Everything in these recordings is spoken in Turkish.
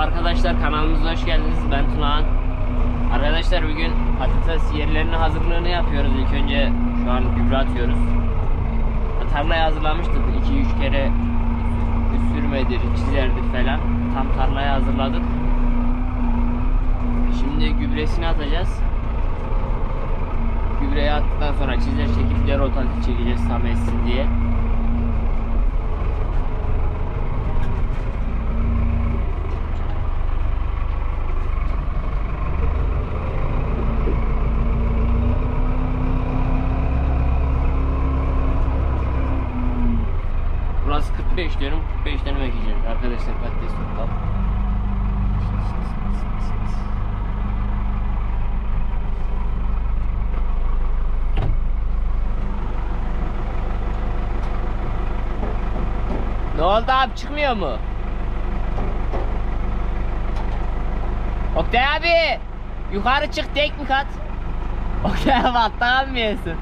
arkadaşlar kanalımıza hoş geldiniz. Ben Tunağan. Arkadaşlar bugün patates yerlerinin hazırlığını yapıyoruz. İlk önce şu an gübre atıyoruz. Tarlayı hazırlamıştık. 2-3 kere sürmedir, çizerdir falan. Tam tarlayı hazırladık. Şimdi gübresini atacağız. Gübreyi attıktan sonra çizer çekip de rotatif çekeceğiz tam etsin diye. Burası 45 diyorum. 45 tane ekeceğiz arkadaşlar patates toplam. Ne oldu çıkmıyor mu? Oktay abi yukarı çık tek mi kat? Oktay abi alttan almıyorsun.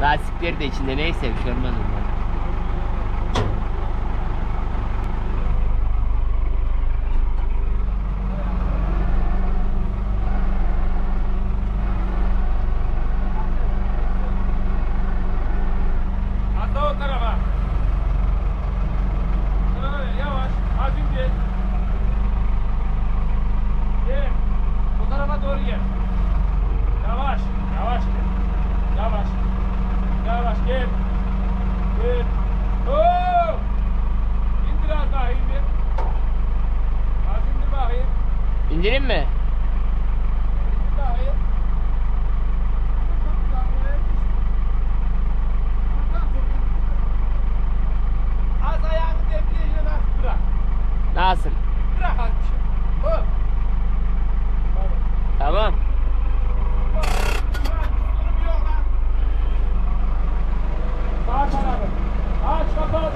Lastikleri de içinde neyse bir şey olmaz ondan. Atla o tarafa. Öyle yavaş. Hafif gel. Gel. Bu tarafa doğru gel. Yavaş. Yavaş gel. Yavaş. Yavaş gel. Gel. Oo! İndir az daha indir. Az indir bakayım. İndireyim mi? İndir bakayım. Az ayağını debriyajına nasıl bırak. Nasıl? Bırak az bir şey. Hop. Tamam. Tamam. Durum yok lan. Sağ tarafı. Aç kapat.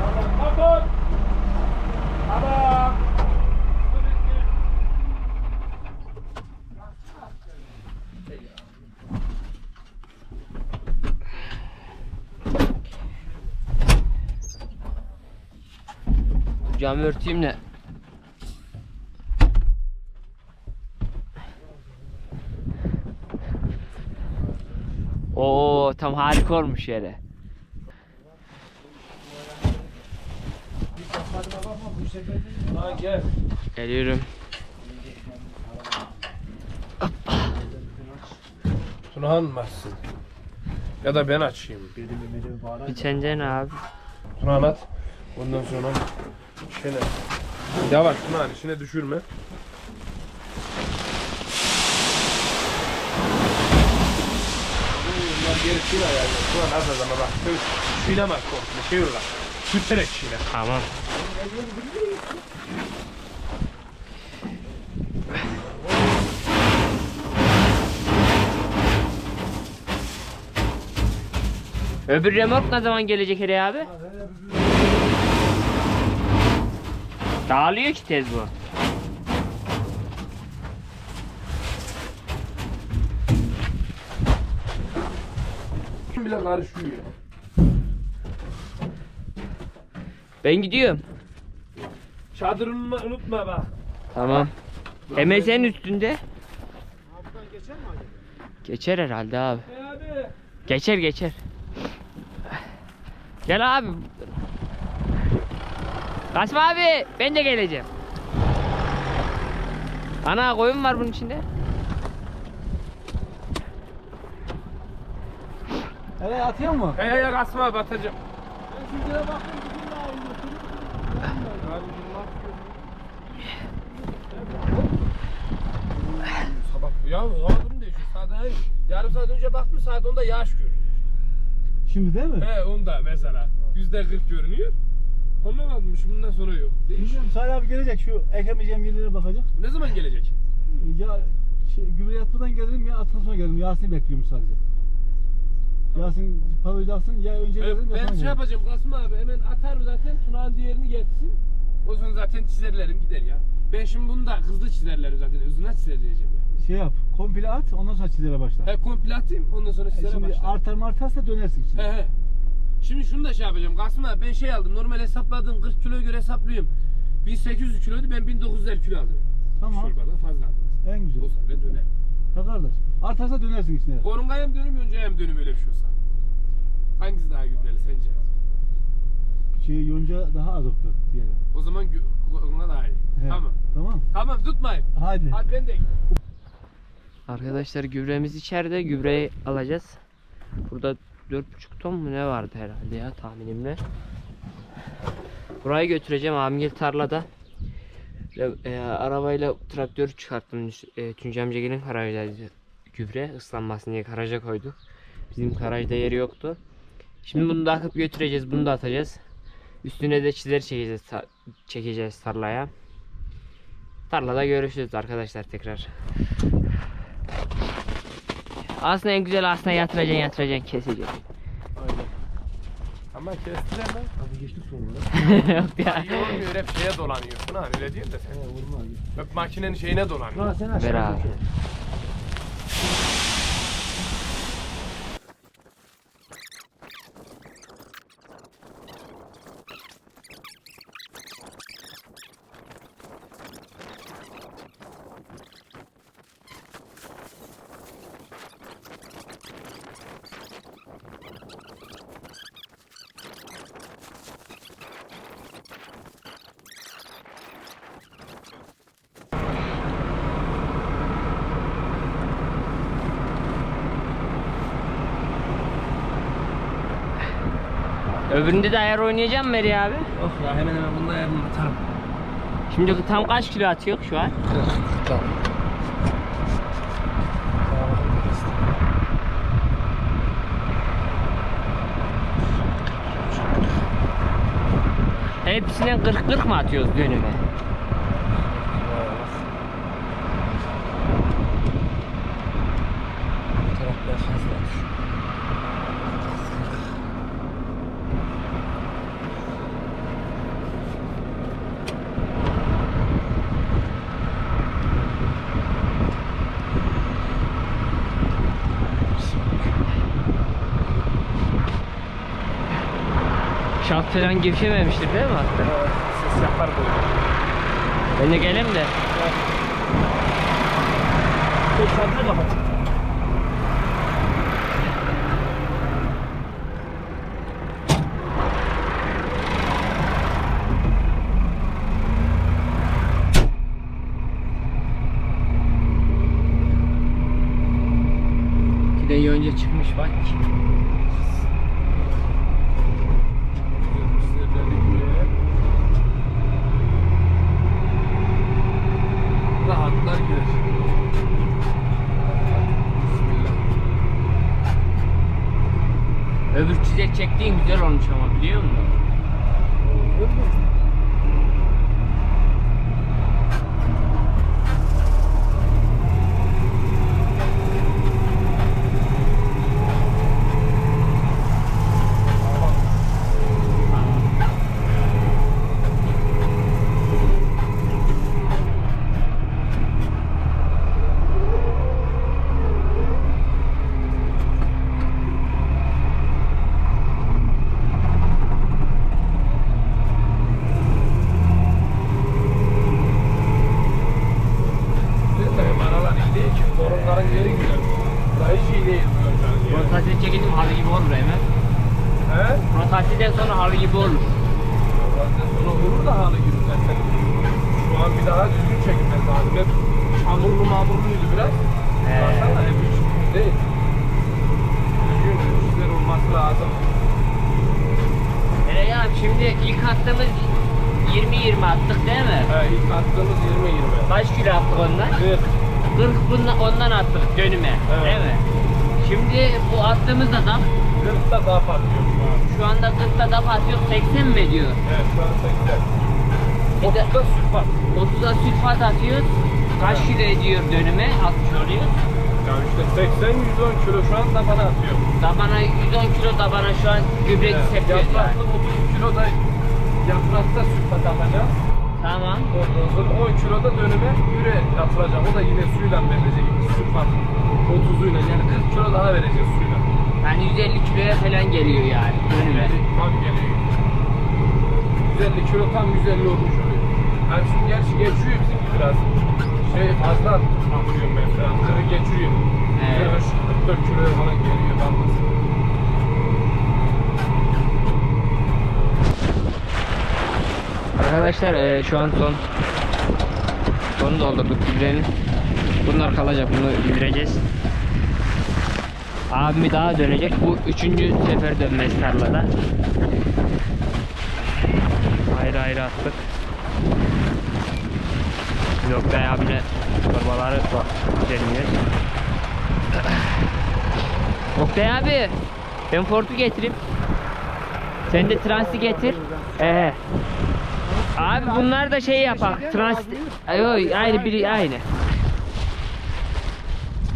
Tamam kapat. Tamam. Su bitti. Camı örteyim de. Oo tam harika olmuş yere. Geliyorum. Tunahan mı açsın? Ya da ben açayım. Bir sence ne abi? Tunahan at. Ondan sonra şöyle. Yavaş Tunahan içine düşürme. Bunlar geri çiğne yani. Tunahan az az ama bak. Çiğne bak komple. Şey olarak. Sürterek çiğne. Tamam. Öbür remork ne zaman gelecek hele abi? Dağılıyor ki tez bu. bile karışıyor. Ben gidiyorum. Çadırını unutma bak. Tamam. Hemen senin üstünde. Geçer herhalde abi. E abi. Geçer geçer. Gel abi. Kaçma abi. Ben de geleceğim. Ana koyun var bunun içinde. Evet atıyor mu? Kasma. Ben sizlere baktım bugün daha iyi Sabah ya hava durum değişiyor. Saat yarım saat önce baktım saat 10'da yağış görünüyor. Şimdi değil mi? He onda mesela. Yüzde 40 görünüyor. Ondan almış bundan sonra yok. Değişiyor. Bilmiyorum Salih abi gelecek şu ekemeyeceğim yerlere bakacak. Ne zaman gelecek? Ya şey, gübre yatmadan gelirim ya attan sonra gelirim. Yasin'i bekliyorum sadece. Yasin paroyu da alsın ya önce Ben, gelirim ya ben sonra şey gelirim. yapacağım Kasım abi hemen atarım zaten Tunağın diğerini getirsin. O zaman zaten çizerlerim gider ya. Ben şimdi bunu da hızlı çizerlerim zaten. Hızına çizer diyeceğim ya. şey yap. Komple at ondan sonra çizere başla. He komple atayım ondan sonra E sizlere Şimdi artar martarsa dönersin içine. He he. Şimdi şunu da şey yapacağım. Kasım abi ben şey aldım. Normal hesapladığım 40 kiloya göre hesaplıyorum. 1800 kiloydu ben 1900 kilo aldım. Tamam. Çorbada fazla aldım. En güzel. Olsa bile döner. Ha kardeş. Artarsa dönersin içine. Korungaya mı dönüm önce mi dönüm öyle bir şey olsa? Hangisi daha gübreli sence? Şey yonca daha az otlu diyelim. O zaman gö- korunga daha iyi. He. Tamam. Tamam. Tamam tutmayın. Hadi. Hadi ben de Arkadaşlar gübremiz içeride. Gübreyi alacağız. Burada 4,5 ton mu ne vardı herhalde ya tahminimle. Burayı götüreceğim Amgil tarlada. E, arabayla traktörü çıkarttım. E, Tuncay amcagilin garajdaydı gübre ıslanmasın diye garaja koyduk. Bizim garajda yeri yoktu. Şimdi bunu da akıp götüreceğiz. Bunu da atacağız. Üstüne de çizer çekeceğiz, çekeceğiz tarlaya. Tarlada görüşürüz arkadaşlar tekrar. Aslında en güzel aslında yatıracaksın yatıracaksın keseceksin. Aynen. Ama kestiler lan. Hadi geçtik sonra. Yok ya. İyi olmuyor hep şeye dolanıyorsun ha öyle değil de sen. He vurma abi. Hep makinenin şeyine dolanıyor. Ha sen aşağı abi. Öbüründe de ayar oynayacağım mı Meri abi? Yok ya hemen hemen bunda yarın atarım. Şimdi tam kaç kilo atıyor şu an? Tamam. Hepsine 40-40 mı atıyoruz dönüme? Şalt falan gevşememiştir değil mi hatta? Ses yapar böyle. Ben de geleyim de. Dur şartını kapat. Yonca çıkmış bak. Rahatlar girer. Öbür çizek çektiğin güzel olmuş ama biliyor musun? Benim aralar iyi değil ki. Sorunların yeri güzel. Burayı hiç iyi değil. Rotasyon çekelim halı gibi olur hemen. He? Rotasyondan sonra halı gibi olur. Zaten sonra vurur da halı gibi zaten. Şu an bir daha düzgün çekmez lazım. Hep çamurlu mamurluydu biraz. He. Baksana hep hiç değil. Düzgün işler olması lazım. Hele ya şimdi ilk attığımız 20-20 attık değil mi? He, ilk attığımız 20-20. Kaç kilo attık ondan? 40. 40 bundan, ondan attık dönüme. Evet. Değil mi? Şimdi bu attığımızda da 40 da daha patlıyor şu an. şu anda 40'ta da atıyor 80 mi ediyor? Evet şu an 80. Bir de 30'da sülfat. 30'a sülfat atıyoruz. Kaç kilo ediyor dönüme? 60 oluyor. Yani işte 80-110 kilo şu an tabana atıyor. Tabana 110 kilo tabana şu an gübre Evet, sepiyoruz yani. Yapraklı 30 kilo da yaprakta sülfat atacağız. Tamam. Ondan sonra 10 kiloda dönüme gübre atılacak. O da yine suyla verilecek. Su farkı. 30'uyla yani 40 kilo daha vereceğiz suyla. Yani 150 kiloya falan geliyor yani. Dönüme. Tam geliyor. 150 kilo tam 150 olmuş oluyor. Yani şimdi gerçi geçiyor bizimki biraz. Şey fazla atıyorum ben biraz. Geçiyor. Evet. 44 kiloya falan geliyor damlası. Arkadaşlar e, şu an son son doldurduk gübrenin. Bunlar kalacak bunu gübreceğiz. Abimi daha dönecek. Bu üçüncü sefer dönmesi tarlada. Ayrı ayrı attık. Yoktay abine torbaları deniyor. Oktay abi ben Ford'u getireyim. Sen de transi getir. Ee. Abi bunlar da şey yapak. Transit. Yok aynı biri aynı.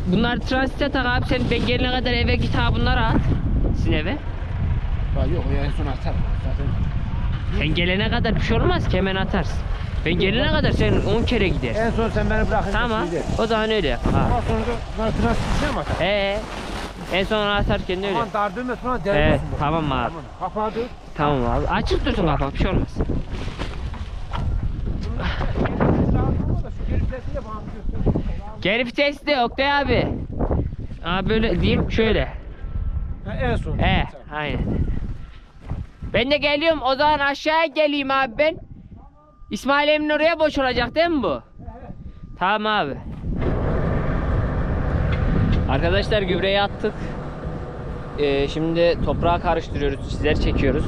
Bunlar transite tak abi sen ben gelene kadar eve git ha bunları at. Sizin eve. Ya yok ya en son atar zaten. Sen gelene kadar bir şey olmaz ki hemen atarsın. Ben gelene kadar sen 10 kere gidersin. En son sen beni bırakın. Tamam. O zaman öyle yap. Ha. Ondan sonra da bana transisyon mi atar? Ee, en son atarken de öyle. Aman dardırma sonra Evet, derdisin bu. tamam abi. Kapağı dur. Tamam abi. Açık dursun kafam bir şey olmaz. Geri vites de Oktay abi. Abi böyle diyeyim şöyle. En son. He, aynen. Ben de geliyorum. O zaman aşağıya geleyim abi ben. İsmail Emin oraya boş olacak değil mi bu? Tamam abi. Arkadaşlar gübreyi attık. Ee, şimdi toprağa karıştırıyoruz. Çizer çekiyoruz.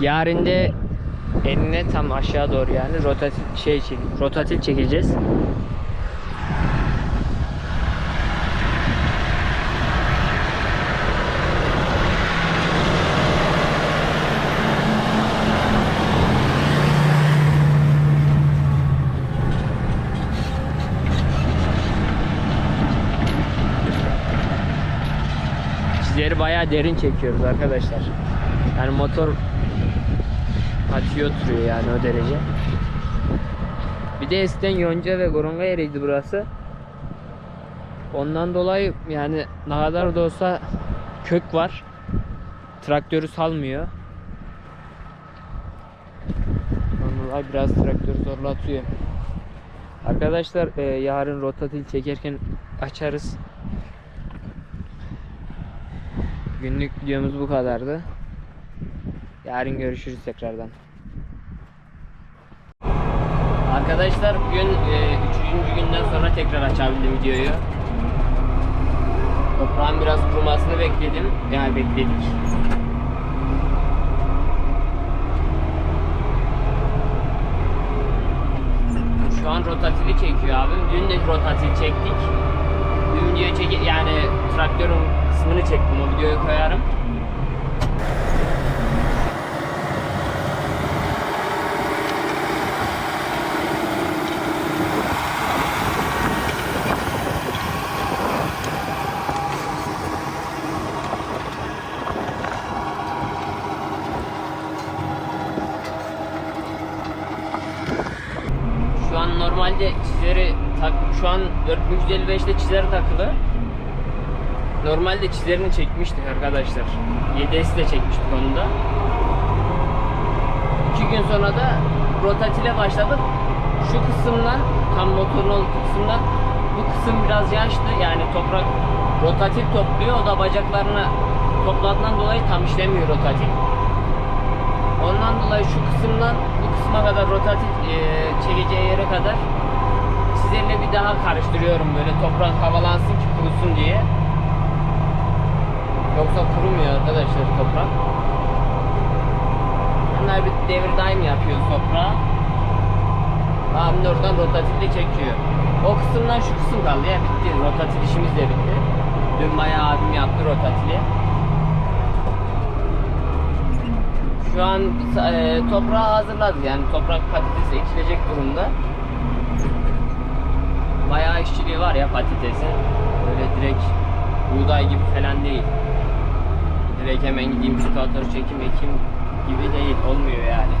Yarın de enine tam aşağı doğru yani rotatil şey çek, rotatil çekeceğiz. Çizleri bayağı derin çekiyoruz arkadaşlar. Yani motor atıyor oturuyor yani o derece. Bir de eskiden yonca ve goronga yeriydi burası. Ondan dolayı yani ne kadar da olsa kök var. Traktörü salmıyor. Dolayı biraz traktörü zorlatıyor. Arkadaşlar e, yarın rotatil çekerken açarız. Günlük videomuz bu kadardı. Yarın görüşürüz tekrardan. Arkadaşlar bugün e, üçüncü günden sonra tekrar açabildim videoyu. Toprağın biraz kurumasını bekledim. Yani bekledik. Şu an rotatili çekiyor abim. Dün de rotatil çektik. Dün videoyu çek yani traktörün kısmını çektim. O videoyu koyarım. Şu an normalde çizeri tak şu an 4255'te çizer takılı. Normalde çizerini çekmiştik arkadaşlar. 7S de çekmiştik onu da. İki gün sonra da rotatile başladık. Şu kısımdan tam motorun olduğu kısımdan bu kısım biraz yaşlı yani toprak rotatif topluyor o da bacaklarını topladığından dolayı tam işlemiyor rotatif. Ondan dolayı şu kısımdan bu kısma kadar rotatif e, çekeceği yere kadar sizlerle bir daha karıştırıyorum böyle toprak havalansın ki kurusun diye. Yoksa kurumuyor arkadaşlar toprak. Bunlar bir devir daim yapıyor toprağa. Abim de oradan rotatifle çekiyor. O kısımdan şu kısım kaldı ya bitti. Rotatif işimiz de bitti. Dün bayağı abim yaptı rotatili. Şu an e, toprağı hazırladı yani toprak patates ekilecek durumda. Bayağı işçiliği var ya patatesin. Böyle direkt buğday gibi falan değil. Direkt hemen gideyim skauter çekim ekeyim gibi değil. Olmuyor yani.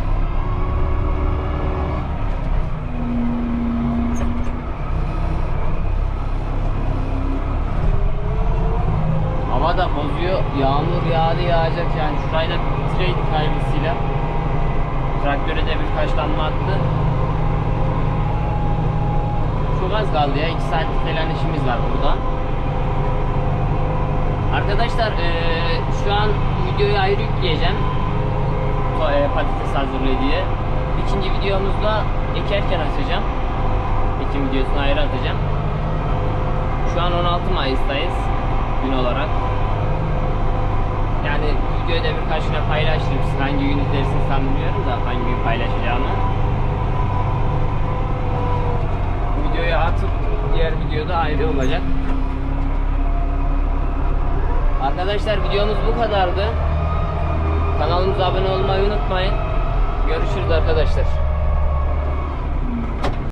Hava da bozuyor. Yağmur yağdı yağacak yani. Şurayı da bitireydik hayırlısıyla. Traktöre de birkaç damla attı. Çok az kaldı ya. 2 saat falan işimiz var burada. Arkadaşlar eee, şu an videoyu ayrı yükleyeceğim. E, Patates hazırlığı diye. İkinci videomuzda ekerken açacağım. Ekim videosunu ayrı atacağım. Şu an 16 Mayıs'tayız gün olarak. Yani videoyu da birkaç güne paylaşırım. Hangi gün izlersiniz tam bilmiyorum da hangi gün paylaşacağımı. Videoyu atıp diğer videoda ayrı olacak. Arkadaşlar videomuz bu kadardı. Kanalımıza abone olmayı unutmayın. Görüşürüz arkadaşlar.